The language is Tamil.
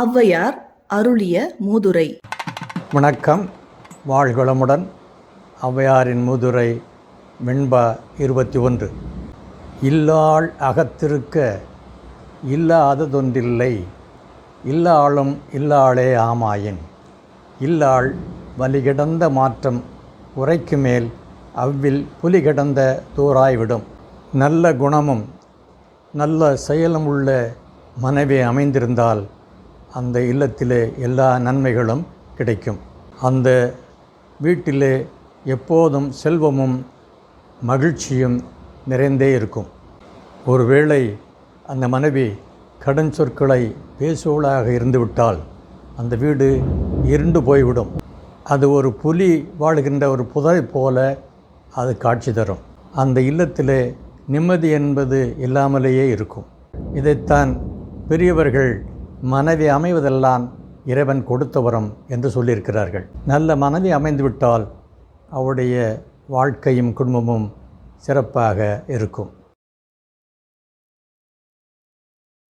ஔவையார் அருளிய மூதுரை. வணக்கம். வாழ்குளமுடன் ஔவையாரின் மூதுரை வெண்பா இருபத்தி ஒன்று. இல்லாள் அகத்திருக்க இல்லாததொன்றில்லை இல்லாளும் இல்லாளே ஆமாயின். இல்லாள் வலிகிடந்த மாற்றம் உரைக்கு மேல் அவ்வில் புலி கிடந்த தூராய்விடும். நல்ல குணமும் நல்ல செயலும் உள்ள மனைவி அமைந்திருந்தால் அந்த இல்லத்திலே எல்லா நன்மைகளும் கிடைக்கும். அந்த வீட்டிலே எப்போதும் செல்வமும் மகிழ்ச்சியும் நிறைந்தே இருக்கும். ஒருவேளை அந்த மனைவி கடன் சொற்களை பேசுவளாக இருந்துவிட்டால் அந்த வீடு இருண்டு போய்விடும். அது ஒரு புலி வாழுகின்ற ஒரு புதை போல அது காட்சி தரும். அந்த இல்லத்திலே நிம்மதி என்பது இல்லாமலேயே இருக்கும். இதைத்தான் பெரியவர்கள் மனைவி அமைவதெல்லாம் இறைவன் கொடுத்தவரம் என்று சொல்லியிருக்கிறார்கள். நல்ல மனைவி அமைந்துவிட்டால் அவருடைய வாழ்க்கையும் குடும்பமும் சிறப்பாக இருக்கும்.